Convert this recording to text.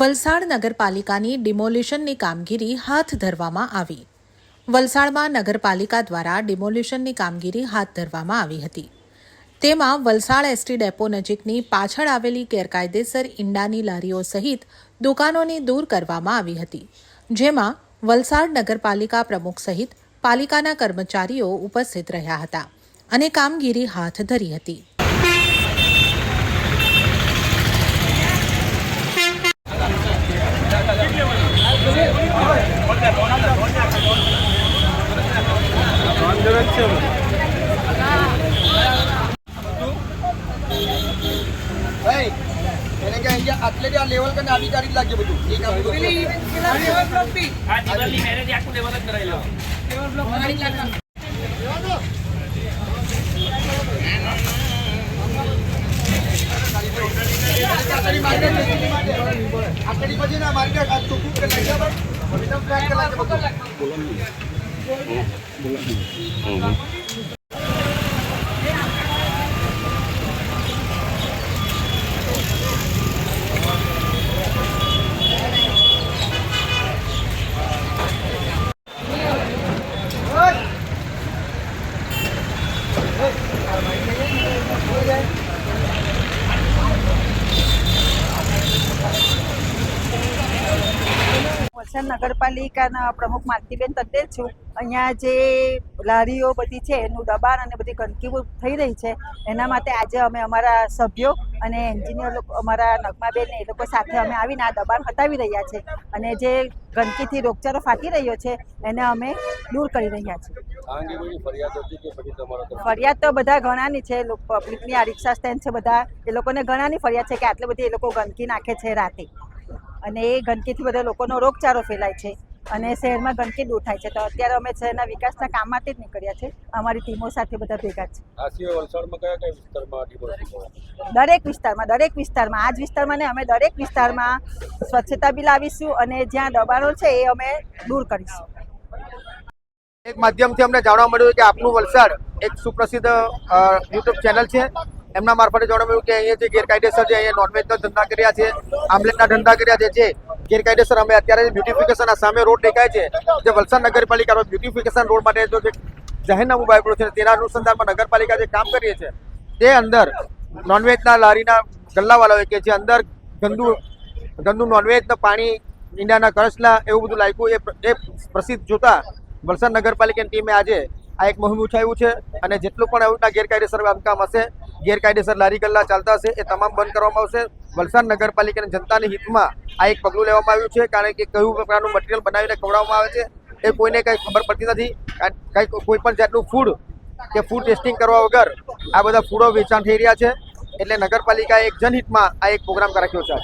વલસાડ નગરપાલિકાની ડિમોલિશનની કામગીરી હાથ ધરવામાં આવી. વલસાડમાં નગરપાલિકા દ્વારા ડિમોલિશનની કામગીરી હાથ ધરવામાં આવી હતી. તેમાં વલસાડ એસટી ડેપો નજીકની પાછળ આવેલી ગેરકાયદેસર ઈંડાની લારીઓ સહિત દુકાનોની દૂર કરવામાં આવી હતી, જેમાં વલસાડ નગરપાલિકા પ્રમુખ સહિત પાલિકાના કર્મચારીઓ ઉપસ્થિત રહ્યા હતા અને કામગીરી હાથ ધરી હતી ભાઈ એને કે અહીંયા આટલે લેવલ કરીને આવી ગાડી લાગે બધું એક લેવલ દે આકડી પછી ના મારી દે આ ચોખ્ખું કરી નાખ્યા ભાઈ એકદમ ફ્લેટ કરી નાખ્યા બધું વલસાડ નગરપાલિકાના પ્રમુખ માલતીબેન પટેલ છું. અહીંયા જે લારીઓ બધી છે એનું દબાણ અને બધી ગંદકી થઈ રહી છે એના માટે આજે અમે અમારા સભ્યો અને એન્જિનિયર લોકો અમારા નગમાબેન એ લોકો સાથે અમે આવીને આ દબાણ હટાવી રહ્યા છે. અને જે ગંદકીથી રોગચાળો ફાટી રહ્યો છે એને અમે દૂર કરી રહ્યા છીએ. ફરિયાદ તો બધા ઘણાની છે પબ્લિકની આ રિક્ષા સ્ટેન્ડ છે બધા એ લોકોને ઘણાની ફરિયાદ છે કે આટલી બધી એ લોકો ગંદકી નાખે છે રાતે. અને એ ગંદકીથી બધા લોકોનો રોગચાળો ફેલાય છે અને શહેરમાં ગંદકી દૂર થાય છે. તો અત્યારે અમે શહેરના વિકાસના કામ માટે જ નીકળ્યા છે. અમારી ટીમો સાથે બધા ભેગા છે? દરેક વિસ્તારમાં દરેક વિસ્તારમાં આ જ વિસ્તારમાં ને અમે દરેક વિસ્તારમાં સ્વચ્છતા બી લાવીશું અને જ્યાં દબાણો છે એ અમે દૂર કરીશું. એક માધ્યમથી અમને જાણવા મળ્યું કે આપનું વલસાડ એક સુપ્રસિદ્ધ યુટ્યુબ ચેનલ છે. એમના મારફતે મળ્યું કે અહીંયા જે ગેરકાયદેસર છે અહીંયા નોનવેજના ધંધા કર્યા છે, આમલેટના ધંધા કર્યા છે, જે ગેરકાયદેસર અમે અત્યારે બ્યુટિફિકેશન આ સામે રોડ દેખાય છે, જે વલસાડ નગરપાલિકાનો બ્યુટિફિકેશન રોડ માટે જો જે જાહેરનામું બહાર છે, તેના અનુસંધાનમાં નગરપાલિકા જે કામ કરીએ છે, તે અંદર નોનવેજના લારીના ગલ્લાવાળાઓએ કે જે અંદર ગંદુ ગંદુ નોનવેજનું પાણી, ઈંડાના કરસલા એવું બધું લાગ્યું, એ એ પ્રસિદ્ધ જોતા વલસાડ નગરપાલિકાની ટીમે આજે આ એક મુહિમ ઉઠાવ્યું છે, અને જેટલું પણ એવું ગેરકાયદેસર બાંધકામ હશે ગેરકાયદેસર લારી ગલ્લા ચાલતા હશે, એ તમામ બંધ કરવામાં આવશે. વલસાડ નગરપાલિકાની જનતાની હિતમાં આ એક પગલું લેવામાં આવ્યું છે, કારણ કે કયું પ્રકારનું મટીરિયલ બનાવીને ખવડાવવામાં આવે છે, એ કોઈને કંઈ ખબર પડતી નથી. કંઈ, કોઈ પણ જાતનું ફૂડ કે ફૂડ ટેસ્ટિંગ કરવા વગર આ બધા ફૂડો વેચાણ થઈ રહ્યા છે. એટલે નગરપાલિકાએ એક જનહિતમાં આ એક પ્રોગ્રામ રાખ્યો છે